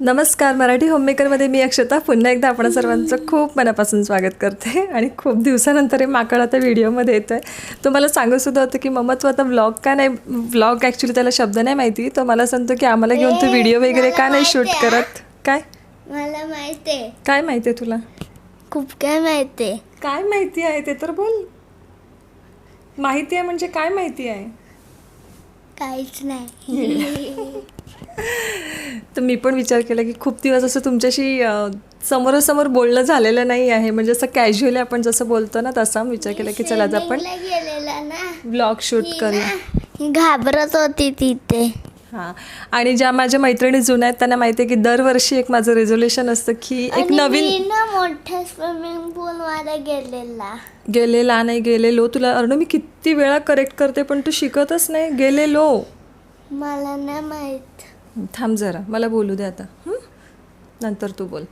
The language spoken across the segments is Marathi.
नमस्कार मराठी होममेकरमध्ये मी अक्षता. पुन्हा एकदा आपण सर्वांचं खूप मनापासून स्वागत करते. आणि खूप दिवसानंतर हे माकड आता व्हिडिओमध्ये येतं आहे तो मला सांगतसुद्धा होतं की मम्मा तू आता व्लॉग का नाही व्लॉग ॲक्च्युली त्याला शब्द नाही माहिती? तो मला सांगतो की आम्हाला घेऊन तू व्हिडिओ वगैरे का नाही शूट करत? काय? मला माहिती आहे. काय माहिती आहे तुला? खूप काय माहिती आहे. काय माहिती आहे ते तर बोल. माहिती आहे म्हणजे काय माहिती आहे? काहीच नाही. तर मी पण विचार केला की खूप दिवस असं तुमच्याशी समोरासमोर बोलणं झालेलं नाही आहे. म्हणजे असं कॅज्युअली आपण जसं बोलतो ना तसा. विचार केला की चला आज आपण Swimmingला गेलेला ना. ब्लॉग शूट करूया ही घाबरत होती तिथे. हां. आणि ज्या माझ्या मैत्रिणी जुन्या आहेत त्यांना माहिती आहे की दरवर्षी एक माझं रेझोल्युशन असतं की एक नवीन मोठ्या स्विमिंग पूल मध्ये गेलेला. गेलेला नाही गेलेलो. तुला अर्ण मी किती वेळा करेक्ट करते पण तू शिकतच नाही. गेलेलो. मला नाही माहीत. थांब जरा. मला बोलू दे आता. हं? नंतर तू बोल.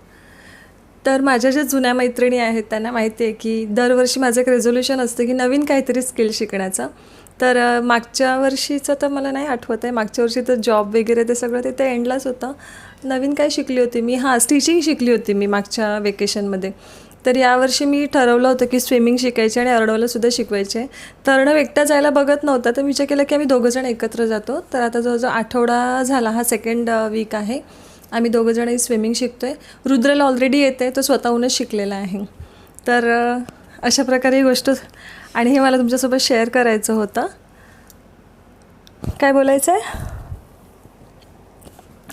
तर माझ्या ज्या जुन्या मैत्रिणी आहेत त्यांना माहिती आहे की दरवर्षी माझं एक रेझोल्युशन असतं की नवीन काहीतरी स्किल शिकण्याचं. तर मागच्या वर्षीचं तर मला नाही आठवत आहे. मागच्या वर्षी तर जॉब वगैरे ते सगळं ते ते एंडलाच होतं. नवीन काय शिकली होती मी? हां स्टिचिंग शिकली होती मी मागच्या वेकेशनमध्ये तर यावर्षी मी ठरवलं होतं की स्विमिंग शिकायची आणि अर्णवला सुद्धा शिकवायचे. तर अर्णव एकटा जायला बघत नव्हता तर विचार केला की आम्ही दोघंजण एकत्र जातो. तर आता जवळजवळ आठवडा झाला हा सेकंड वीक आहे. आम्ही दोघंजणही स्विमिंग शिकतो आहे रुद्रला ऑलरेडी येते तो स्वतःहूनच शिकलेला आहे. तर अशा प्रकारे ही गोष्ट आणि हे मला तुमच्यासोबत शेअर करायचं होतं. काय बोलायचं आहे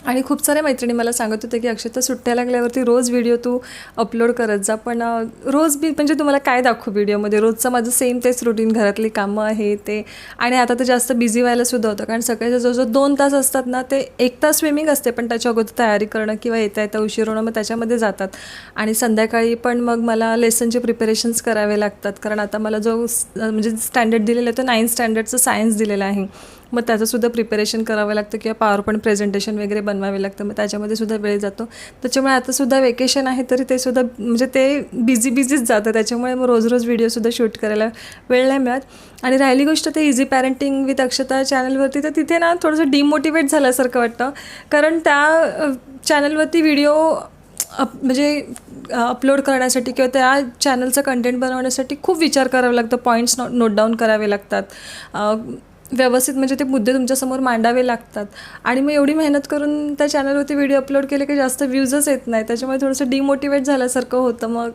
आणि खूप साऱ्या मैत्रिणी मला सांगत होते की अक्षता सुट्ट्या लागल्यावरती रोज व्हिडिओ तू अपलोड करत जा. पण रोज मी म्हणजे तुम्हाला काय दाखवू व्हिडिओमध्ये रोजचं माझं सेम तेच रुटीन घरातली कामं आहे ते. आणि आता तर जास्त बिझी व्हायला सुद्धा होतं. कारण सकाळचे जवळजवळ दोन तास असतात ना ते एक तास स्विमिंग असते पण त्याच्या अगोदर तयारी करणं किंवा येता येता उशीर होणं मग त्याच्यामध्ये जातात. आणि संध्याकाळी पण मग मला लेसनचे प्रिपरेशन्स करावे लागतात. कारण आता मला जो म्हणजे स्टँडर्ड दिलेला आहे तो नाईन्थ स्टँडर्डचं सायन्स दिलेलं आहे. मग त्याचंसुद्धा प्रिपरेशन करावं लागतं किंवा पॉवर पॉईंट प्रेझेंटेशन वगैरे बनवावे लागतं. मग त्याच्यामध्ये सुद्धा वेळ जातो. त्याच्यामुळे आता सुद्धा वेकेशन आहे तरी ते सुद्धा म्हणजे ते बिझी बिझीच जातं. त्याच्यामुळे मग रोज रोज व्हिडिओसुद्धा शूट करायला वेळ नाही मिळत. आणि राहिली गोष्ट ते इझी पॅरेंटिंग विथ अक्षता चॅनलवरती तर तिथे ना थोडंसं डिमोटिवेट झाल्यासारखं वाटतं. कारण त्या चॅनलवरती व्हिडिओ अप म्हणजे अपलोड करण्यासाठी किंवा त्या चॅनलचं कंटेंट बनवण्यासाठी खूप विचार करावा लागतो पॉईंट्स नो नोट डाऊन करावे लागतात. व्यवस्थित म्हणजे ते मुद्दे तुमच्यासमोर मांडावे लागतात. आणि मग एवढी मेहनत करून त्या चॅनलवरती व्हिडिओ अपलोड केले की जास्त व्ह्यूजच येत नाही. त्याच्यामुळे थोडंसं डिमोटिवेट झाल्यासारखं होतं. मग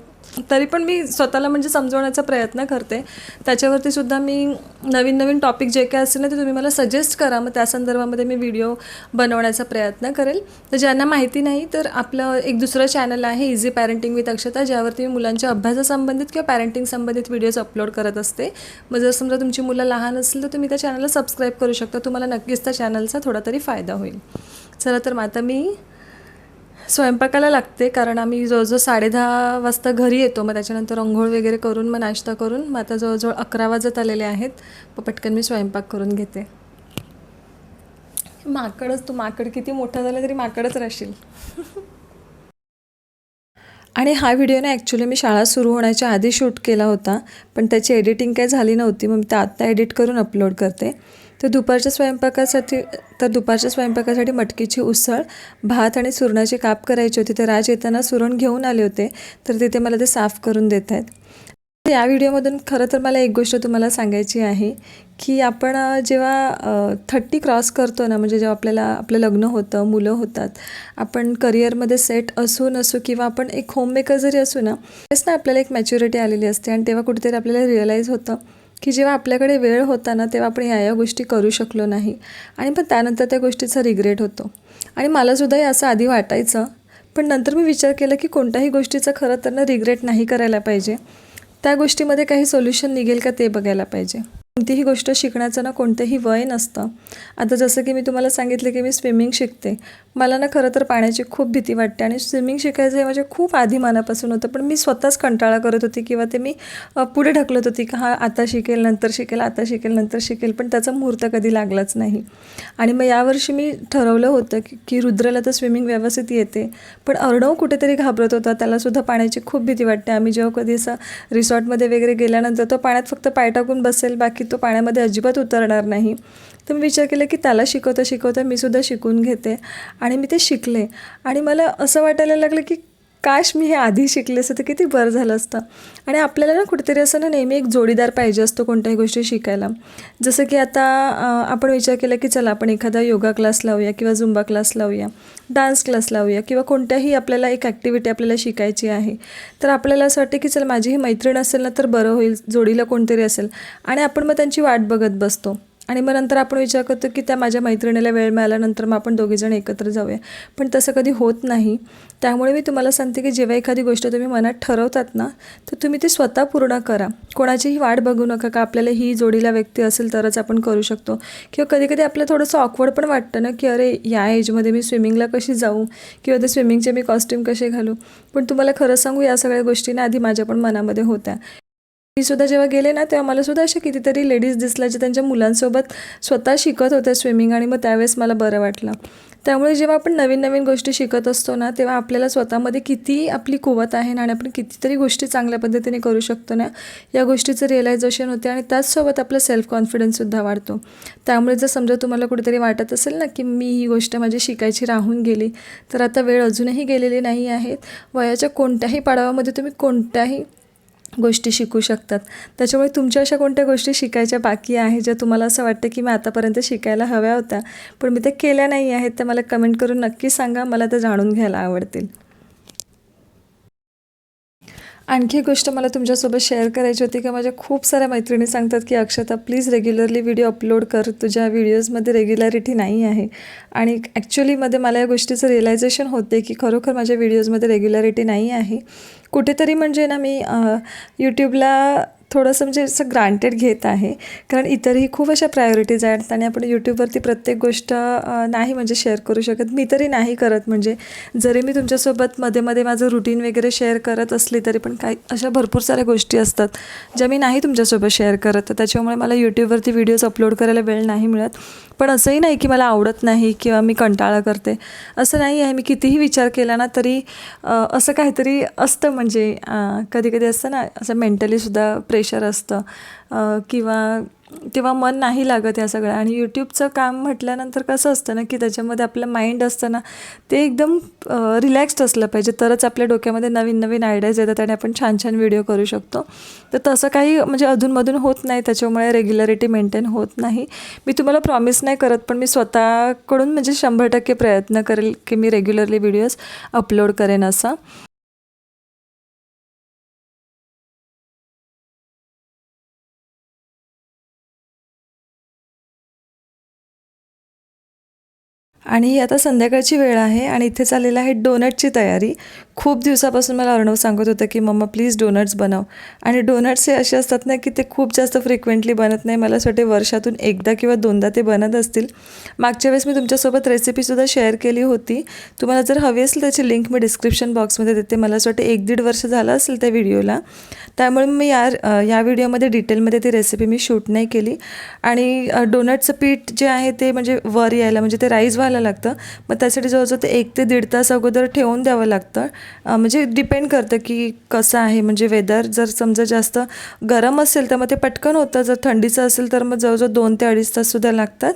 तरी पण मी स्वतःला म्हणजे समजवण्याचा प्रयत्न करते. त्याच्यावरती सुद्धा मी नवीन नवीन टॉपिक जे काय असेल ना ते तुम्ही मला सजेस्ट करा. मग त्या संदर्भामध्ये मी व्हिडिओ बनवण्याचा प्रयत्न करेल. तर ज्यांना माहिती नाही तर आपलं एक दुसरं चॅनल आहे इझी पॅरेंटिंग विथ अक्षता ज्यावरती मी मुलांच्या अभ्यासासंबंधित किंवा पॅरेंटिंग संबंधित व्हिडिओज अपलोड करत असते. मग जर समजा तुमची मुलं लहान असेल तर तुम्ही त्या चॅनलला सबस्क्राईब करू शकता. तुम्हाला नक्कीच त्या चॅनलचा थोडा तरी फायदा होईल. चला तर मग आता मी स्वयंपाकाला लागते कारण आम्ही जवळजवळ साडेदहा वाजता घरी येतो. मग त्याच्यानंतर अंघोळ वगैरे करून मग नाश्ता करून मग आता जवळजवळ अकरा वाजत आलेले आहेत. मग पटकन मी स्वयंपाक करून घेते. माकडच तू माकड किती मोठा झाला तरी माकडच राहशील. आणि हा व्हिडिओ ना ॲक्च्युली मी शाळा सुरू होण्याच्या आधी शूट केला होता. पण त्याची एडिटिंग काही झाली नव्हती मग मी ते आत्ता एडिट करून अपलोड करते. तर दुपारच्या स्वयंपाकासाठी तर दुपारच्या स्वयंपाकासाठी मटकीची उसळ भात आणि सुरणाची काप करायची होती. तर राज येताना सुरण घेऊन आले होते. तर तिथे मला ते साफ करून देत आहेत. या व्हिडिओमधून खरं तर मला एक गोष्ट तुम्हाला सांगायची आहे की आपण जेव्हा थर्टी क्रॉस करतो ना म्हणजे जेव्हा आपल्याला आपलं लग्न होतं मुलं होतात आपण करिअरमध्ये सेट असू नसू किंवा आपण एक होममेकर जरी असू ना तेच ना आपल्याला एक मॅच्युरिटी आलेली असते आणि तेव्हा कुठेतरी आपल्याला रिअलाईज होतं की जेव्हा आपल्याकडे वेळ होता ना तेव्हा आपण या या गोष्टी करू शकलो नाही. आणि पण त्यानंतर त्या गोष्टीचा रिग्रेट होतो. आणि मलासुद्धा हे असं आधी वाटायचं पण नंतर मी विचार केला की कोणत्याही गोष्टीचं खरं तर ना रिग्रेट नाही करायला पाहिजे. त्या गोष्टीमध्ये काही सोल्युशन निघेल का ते बघायला पाहिजे. कोणतीही गोष्ट शिकण्याचं ना कोणतंही वय नसतं. आता जसं की मी तुम्हाला सांगितलं की मी स्विमिंग शिकते. मला ना खरं तर पाण्याची खूप भीती वाटते आणि स्विमिंग शिकायचं हे माझ्या खूप आधी मनापासून होतं. पण मी स्वतःच कंटाळा करत होती किंवा ते मी पुढे ढकलत होती की हा आता शिकेल नंतर शिकेल आता शिकेल नंतर शिकेल. पण त्याचा मुहूर्त कधी लागलाच नाही. आणि मग यावर्षी मी ठरवलं होतं की की रुद्रला तर स्विमिंग व्यवस्थित येते. पण अर्णव कुठेतरी घाबरत होता. त्यालासुद्धा पाण्याची खूप भीती वाटते. आम्ही जेव्हा कधी असं रिसॉर्टमध्ये वगैरे गेल्यानंतर तो पाण्यात फक्त पाय टाकून बसेल. बाकी तो पाण्यामध्ये अजिबात उतरणार नाही. तर मी विचार केला की त्याला शिकवता शिकवता मी सुद्धा शिकून घेते आणि मी ते शिकले. आणि मला असं वाटायला लागलं की काश मी हे आधी शिकले असतं तर किती बरं झालं असतं. आणि आपल्याला ना कुठेतरी असं ना नेहमी एक जोडीदार पाहिजे असतो कोणत्याही गोष्टी शिकायला. जसं की आता आपण विचार केला की चला आपण एखादा योगा क्लास लावूया किंवा झुंबा क्लास लावूया डान्स क्लास लावूया किंवा कोणत्याही आपल्याला एक ॲक्टिव्हिटी आपल्याला शिकायची आहे. तर आपल्याला असं वाटतं की चल माझी ही मैत्रीण असेल ना तर बरं होईल जोडीला कोणतरी असेल. आणि आपण मग त्यांची वाट बघत बसतो. आणि मग नंतर आपण विचार करतो की त्या माझ्या मैत्रिणीला वेळ मिळाल्यानंतर मग आपण दोघीजण एकत्र जाऊया. पण तसं कधी होत नाही. त्यामुळे मी तुम्हाला सांगते की जेव्हा एखादी गोष्ट तुम्ही मनात ठरवतात ना तर तुम्ही ती स्वतः पूर्ण करा. कोणाचीही वाट बघू नका का आपल्याला ही जोडीला व्यक्ती असेल तरच आपण करू शकतो. किंवा कधीकधी आपलं आपल्याला थोडंसं ऑकवर्ड पण वाटतं ना की अरे या एजमध्ये मी स्विमिंगला कशी जाऊ? किंवा ते स्विमिंगचे मी कॉस्ट्यूम कसे घालू? पण तुम्हाला खरं सांगू या सगळ्या गोष्टींना आधी माझ्या पण मनामध्ये होत्या. मी सुद्धा जेव्हा गेले ना तेव्हा मला सुद्धा अशा कितीतरी लेडीज दिसल्या जे त्यांच्या मुलांसोबत स्वतः शिकत होत्या स्विमिंग आणि मग त्यावेळेस मला बरं वाटलं. त्यामुळे जेव्हा आपण नवीन नवीन गोष्टी शिकत असतो ना तेव्हा आपल्याला स्वतःमध्ये किती आपली कुवत आहे ना आणि आपण कितीतरी गोष्टी चांगल्या पद्धतीने करू शकतो ना या गोष्टीचं रिअलायझेशन होते आणि त्याचसोबत आपला सेल्फ कॉन्फिडन्ससुद्धा वाढतो. त्यामुळे जर समजा तुम्हाला कुठेतरी वाटत असेल ना की मी ही गोष्ट माझी शिकायची राहून गेली तर आता वेळ अजूनही गेलेली नाही आहेत वयाच्या कोणत्याही पाडावामध्ये तुम्ही कोणत्याही गोष्टी शिकू शकतात. त्याच्यामुळे तुमच्या अशा कोणत्या गोष्टी शिकायच्या बाकी आहे ज्या तुम्हाला असं वाटतं की मी आतापर्यंत शिकायला हव्या होत्या पण मी त्या केल्या नाही आहेत त्या मला कमेंट करून नक्की सांगा मला त्या जाणून घ्यायला आवडतील. आणखी एक गोष्ट मला तुमच्यासोबत शेअर करायची होती की? माझ्या खूप साऱ्या मैत्रिणी सांगतात की Akshata please regularly video upload कर. तुझ्या व्हिडिओजमध्ये रेग्युलॅरिटी नाही आहे. आणि ॲक्च्युलीमध्ये मला या गोष्टीचं रिअलायझेशन होते की खरोखर माझ्या व्हिडिओजमध्ये रेग्युलॅरिटी नाही आहे. कुठेतरी म्हणजे ना मी यूट्यूबला थोडंसं म्हणजे असं ग्रांटेड घेत आहे. कारण इतरही खूप अशा प्रायोरिटीज आहेत आणि आपण यूट्यूबवरती प्रत्येक गोष्ट नाही म्हणजे शेअर करू शकत. मी तरी नाही करत म्हणजे. जरी मी तुमच्यासोबत मध्ये मध्ये माझं रुटीन वगैरे शेअर करत असली तरी पण काही अशा भरपूर साऱ्या गोष्टी असतात. ज्या मी नाही तुमच्यासोबत शेअर करत. तर त्याच्यामुळे मला यूट्यूबवरती व्हिडिओज अपलोड करायला वेळ नाही मिळत. पण असंही नाही की मला आवडत नाही किंवा मी कंटाळा करते. असं नाही आहे. मी कितीही विचार केला ना तरी असं काहीतरी असतं म्हणजे कधी कधी असतं ना असं मेंटलीसुद्धा प्रेशर असतं. किंवा तेव्हा मन नाही लागत या सगळ्या आणि यूट्यूबचं काम म्हटल्यानंतर कसं असतं ना की त्याच्यामध्ये आपलं माइंड असतं ना ते एकदम रिलॅक्स्ड असलं पाहिजे. तरच आपल्या डोक्यामध्ये नवीन नवीन आयडियाज येतात आणि आपण छान छान व्हिडिओ करू शकतो. तर तसं काही म्हणजे अधूनमधून होत नाही. त्याच्यामुळे रेग्युलरिटी मेंटेन होत नाही. मी तुम्हाला प्रॉमिस नाही करत पण मी स्वतःकडून म्हणजे शंभर टक्के प्रयत्न करेल की मी रेग्युलरली व्हिडिओज अपलोड करेन असं. आणि आता संध्याकाळची वेळ आहे आणि इथे चाललेलं आहे डोनटची तयारी. खूप दिवसापासून मला अर्णव सांगत होतं की मम्मा प्लीज डोनट्स बनव. आणि डोनट्स हे असे असतात ना की ते खूप जास्त फ्रिक्वेंटली बनत नाही. मला असं वाटते वर्षातून एकदा किंवा दोनदा ते बनत असतील. मागच्या वेळेस मी तुमच्यासोबत रेसिपीसुद्धा शेअर केली होती. तुम्हाला जर हवी असेल त्याची लिंक मी डिस्क्रिप्शन बॉक्समध्ये देते. मला असं वाटतं एक दीड वर्ष झालं असेल त्या व्हिडिओला त्यामुळे मी या या व्हिडिओमध्ये डिटेलमध्ये ती रेसिपी मी शूट नाही केली. आणि डोनटचं पीठ जे आहे ते म्हणजे वर यायला म्हणजे ते राईज व्हायला लागतं. मग त्यासाठी जवळजवळ ते एक ते दीड तास अगोदर ठेवून द्यावं लागतं. म्हणजे डिपेंड करतं की कसं आहे. म्हणजे वेदर जर समजा जास्त गरम असेल तर मग ते पटकन होतं. जर थंडीचं असेल तर मग जवळजवळ दोन ते अडीच ताससुद्धा लागतात.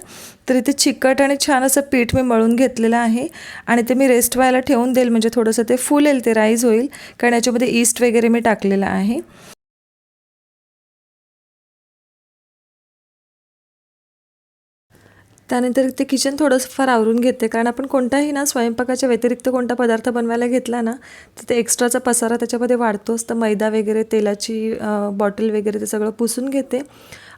तर इथे चिकट आणि छान असं पीठ मी मळून घेतलेलं आहे. आणि ते मी रेस्ट व्हायला ठेवून देईल. म्हणजे थोडंसं ते फुलेल ते राईज होईल. कारण याच्यामध्ये ईस्ट वगैरे मी टाकलेलं आहे. त्यानंतर ते किचन थोडंसं फार आवरून घेते. कारण आपण कोणताही ना स्वयंपाकाच्या व्यतिरिक्त कोणता पदार्थ बनवायला घेतला ना तर ते एक्स्ट्राचा पसारा त्याच्यामध्ये वाढतोच. तर मैदा वगैरे तेलाची बॉटल वगैरे ते सगळं पुसून घेते.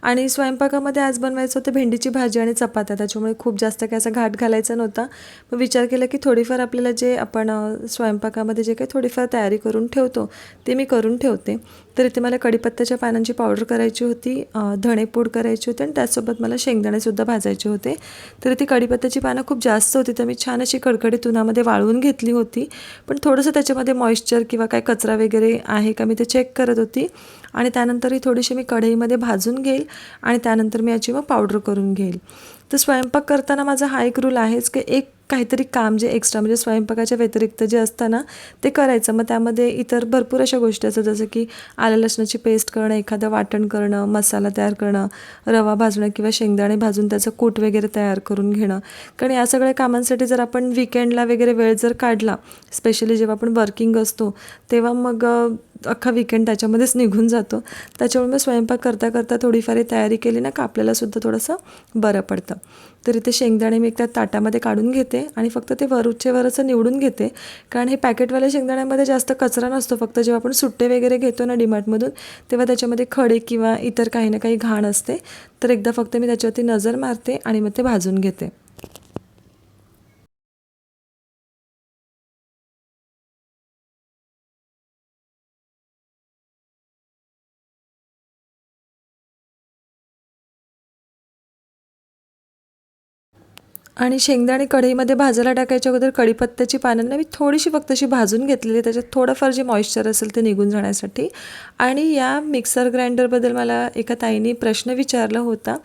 आणि स्वयंपाकामध्ये आज बनवायचं होतं भेंडीची भाजी आणि चपात्या. त्याच्यामुळे खूप जास्त काही असा घाट घालायचा नव्हता. मग विचार केला की थोडीफार आपल्याला जे आपण स्वयंपाकामध्ये जे काही थोडीफार तयारी करून ठेवतो ते मी करून ठेवते. तर इथे मला कडीपत्त्याच्या पानांची पावडर करायची होती धणे धणेपूड करायची होती आणि त्याचसोबत मला शेंगदाणेसुद्धा भाजायचे होते. तर इथे कडीपत्त्याची पानं खूप जास्त होती तर मी छान अशी कडकडीत उन्हामध्ये वाळवून घेतली होती. पण थोडंसं त्याच्यामध्ये मॉइश्चर किंवा काय कचरा वगैरे आहे का मी ते चेक करत होती. आणि त्यानंतर ही थोडीशी मी कढईमध्ये भाजून घेईल आणि त्यानंतर मी याची मग पावडर करून घेईल. तर स्वयंपाक करताना माझा हा एक रूल आहेच की एक काहीतरी काम जे एक्स्ट्रा म्हणजे स्वयंपाकाच्या व्यतिरिक्त जे असतं ना ते करायचं. मग त्यामध्ये इतर भरपूर अशा गोष्टी असतात जसं की आलं लसणाची पेस्ट करणं एखादं वाटण करणं मसाला तयार करणं रवा भाजणं किंवा शेंगदाणे भाजून त्याचं कूट वगैरे तयार करून घेणं. कारण या सगळ्या कामांसाठी जर आपण विकेंडला वगैरे वेळ जर काढला स्पेशली जेव्हा आपण वर्किंग असतो तेव्हा मग अख्खा विकेंड त्याच्यामध्येच निघून जातो. त्याच्यामुळे मग स्वयंपाक करता करता थोडीफार तयारी केली ना का आपल्यालासुद्धा थोडंसं बरं पडतं. तर इथे शेंगदाणे मी एक त्या ताटामध्ये काढून घेते आणि फक्त ते वरचे वरचं निवडून घेते. कारण हे पॅकेटवाल्या शेंगदाण्यामध्ये जास्त कचरा नसतो. फक्त जेव्हा आपण सुट्टे वगैरे घेतो ना डिमार्टमधून तेव्हा त्याच्यामध्ये खडे किंवा इतर काही ना काही घाण असते. तर एकदा फक्त मी त्याच्यावरती नजर मारते आणि मग ते भाजून घेते. आणि शेंगदाणे कढईमध्ये भाजायला टाकायच्या अगोदर कढीपत्त्याची पानांना मी थोडीशी फक्त अशी भाजून घेतलेली त्याच्यात थोडंफार जे मॉइश्चर असेल ते निघून जाण्यासाठी. आणि या मिक्सर ग्राइंडरबद्दल मला एका ताईने प्रश्न विचारला होता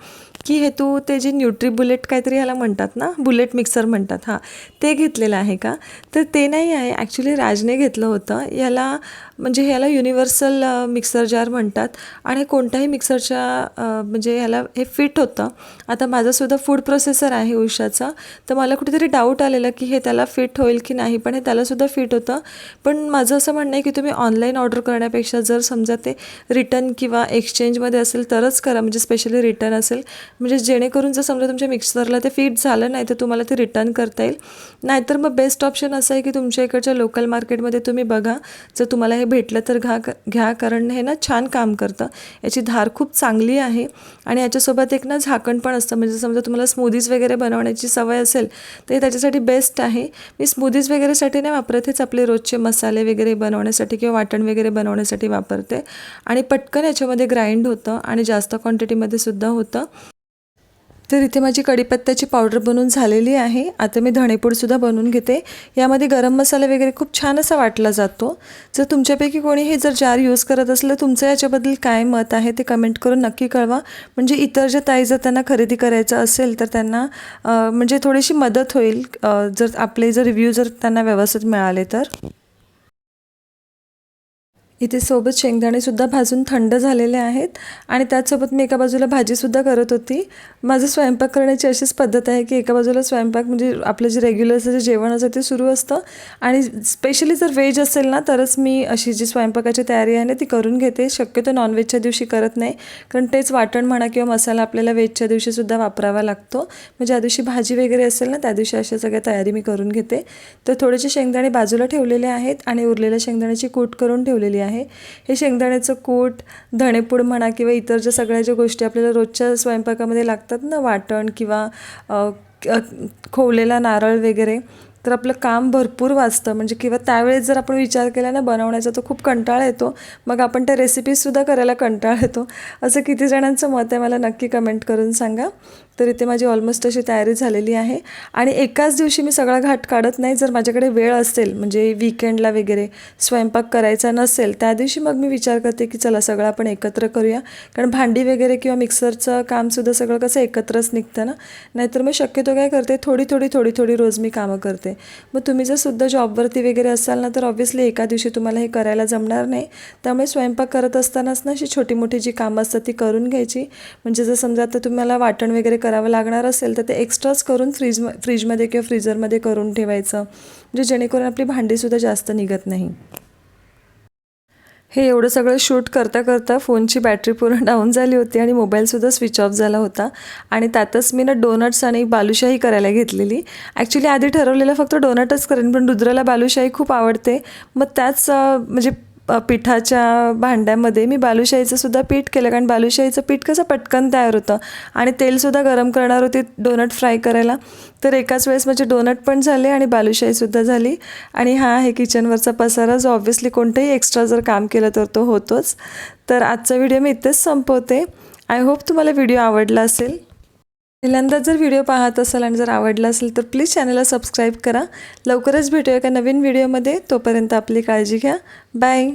की हे तू ते जे न्यूट्री बुलेट काहीतरी ह्याला म्हणतात ना बुलेट मिक्सर म्हणतात हां ते घेतलेलं आहे का? तर ते नाही आहे. ॲक्च्युली राजने घेतलं होतं. याला म्हणजे ह्याला युनिव्हर्सल मिक्सर जार म्हणतात. आणि कोणत्याही मिक्सरच्या म्हणजे ह्याला हे फिट होतं. आता माझंसुद्धा फूड प्रोसेसर आहे उषाचा. तर मला कुठेतरी डाऊट आलेला की हे त्याला फिट होईल की नाही पण हे त्यालासुद्धा फिट होतं. पण माझं असं म्हणणं आहे की तुम्ही ऑनलाईन ऑर्डर करण्यापेक्षा जर समजा ते रिटर्न किंवा एक्सचेंजमध्ये असेल तरच करा म्हणजे स्पेशली रिटर्न असेल. म्हणजे जेणेकरून जर समजा तुमच्या मिक्सरला ते फिट झालं नाही तर तुम्हाला ते रिटर्न करता येईल. नाहीतर मग बेस्ट ऑप्शन असं आहे की तुमच्या इकडच्या लोकल मार्केटमध्ये तुम्ही बघा. जर तुम्हाला हे भेटलं तर घा घ्या कारण हे ना छान काम करतं. याची धार खूप चांगली आहे आणि याच्यासोबत एक ना झाकण पण असतं. म्हणजे समजा तुम्हाला स्मूदीज वगैरे बनवण्याची सवय असेल तर हे त्याच्यासाठी बेस्ट आहे. मी स्मूदीज वगैरेसाठी नाही वापरत हेच आपले रोजचे मसाले वगैरे बनवण्यासाठी किंवा वाटण वगैरे बनवण्यासाठी वापरते. आणि पटकन याच्यामध्ये ग्राइंड होतं आणि जास्त क्वांटिटीमध्ये सुद्धा होतं. तर इथे माझी कढीपत्त्याची पावडर बनवून झालेली आहे. आता मी धणेपूडसुद्धा बनवून घेते. यामध्ये गरम मसाला वगैरे खूप छान असा वाटला जातो. जर तुमच्यापैकी कोणी हे जर जार यूज करत असलं तुमचं याच्याबद्दल काय मत आहे ते कमेंट करून नक्की कळवा. म्हणजे इतर ज्या ताई जर त्यांना खरेदी करायचं असेल तर त्यांना म्हणजे थोडीशी मदत होईल जर आपले जर रिव्ह्यू जर त्यांना व्यवस्थित मिळाले तर. इथे सोबत शेंगदाणेसुद्धा भाजून थंड झालेले आहेत. आणि त्याचसोबत मी एका बाजूला भाजीसुद्धा करत होती. माझं स्वयंपाक करण्याची अशीच पद्धत आहे की एका बाजूला स्वयंपाक म्हणजे आपलं जे रेग्युलरचं जे जेवण असतं ते सुरू असतं. आणि स्पेशली जर व्हेज असेल ना तरच मी अशी जी स्वयंपाकाची तयारी आहे ना ती करून घेते. शक्यतो नॉनव्हेजच्या दिवशी करत नाही. कारण तेच वाटण म्हणा किंवा मसाला आपल्याला व्हेजच्या दिवशीसुद्धा वापरावा लागतो. म्हणजे ज्या दिवशी भाजी वगैरे असेल ना त्या दिवशी अशा सगळ्या तयारी मी करून घेते. तर थोडेसे शेंगदाणे बाजूला ठेवलेले आहेत आणि उरलेल्या शेंगदाण्याची कूट करून ठेवलेली आहे. आहे. हे शेंगदाण्याचं कूट धणेपूड म्हणा किंवा इतर ज्या सगळ्या ज्या गोष्टी आपल्याला रोजच्या स्वयंपाकामध्ये लागतात ना वाटण किंवा खोवलेला नारळ वगैरे तर आपलं काम भरपूर वाचतं. म्हणजे किंवा त्यावेळेस जर आपण विचार केला ना बनवण्याचा तर खूप कंटाळा येतो. मग आपण त्या रेसिपीजसुद्धा करायला कंटाळा येतो. असं किती जणांचं मत आहे मला नक्की कमेंट करून सांगा. तर इथे माझी ऑलमोस्ट अशी तयारी झालेली आहे. आणि एकाच दिवशी मी सगळा घाट काढत नाही जर माझ्याकडे वेळ असेल म्हणजे विकेंडला वगैरे स्वयंपाक करायचा नसेल त्या दिवशी मग मी विचार करते की चला सगळं आपण एकत्र करूया. कारण भांडी वगैरे किंवा मिक्सरचं कामसुद्धा सगळं कसं एकत्रच निघतं ना? नाहीतर मग शक्यतो काय करते थोडी थोडी थोडी थोडी रोज मी कामं करते. मग तुम्ही जर सुद्धा जॉबवरती वगैरे असाल ना तर ऑब्व्हियसली एका दिवशी तुम्हाला हे करायला जमणार नाही. त्यामुळे स्वयंपाक करत असतानाच ना अशी छोटी मोठी जी कामं असतात ती करून घ्यायची. म्हणजे जर समजा आता तुम्हाला वाटण वगैरे करावं लागणार असेल तर ते एक्स्ट्राच करून फ्रीज फ्रीजमध्ये किंवा फ्रीजरमध्ये करून ठेवायचं म्हणजे जेणेकरून आपली भांडीसुद्धा जास्त निघत नाही. हे एवढं सगळं शूट करता करता फोनची बॅटरी पूर्ण डाऊन झाली होती आणि मोबाईलसुद्धा स्विच ऑफ झाला होता. आणि त्यातच मी ना डोनट्स आणि बालुशाही करायला घेतलेली. ॲक्च्युली आधी ठरवलेलं फक्त डोनटच करेन पण रुद्राला बालुशाही खूप आवडते. मग त्याच म्हणजे पिठाच्या भांड्यामध्ये मी बालुशाहीचं सुद्धा पीठ केलं कारण बालुशाहीचं पीठ कसं पटकन तयार होतं आणि तेलसुद्धा गरम करणार होते डोनट फ्राय करायला. तर एकाच वेळेस माझे डोनट पण झाले आणि बालुशाहीसुद्धा झाली. आणि हा आहे किचनवरचा पसारा जो ऑब्व्हियसली कोणतंही एक्स्ट्रा जर काम केलं तर तो होतोच. तर आजचा व्हिडिओ मी इथेच संपवते. आय होप तुम्हाला व्हिडिओ आवडला असेल. पहिल्यांदा जर व्हिडिओ पाहत असाल आणि जर आवडला असेल तर प्लीज चॅनलला सबस्क्राईब करा. लवकरच भेटूया एका नवीन व्हिडिओमध्ये. तोपर्यंत आपली काळजी घ्या. बाय.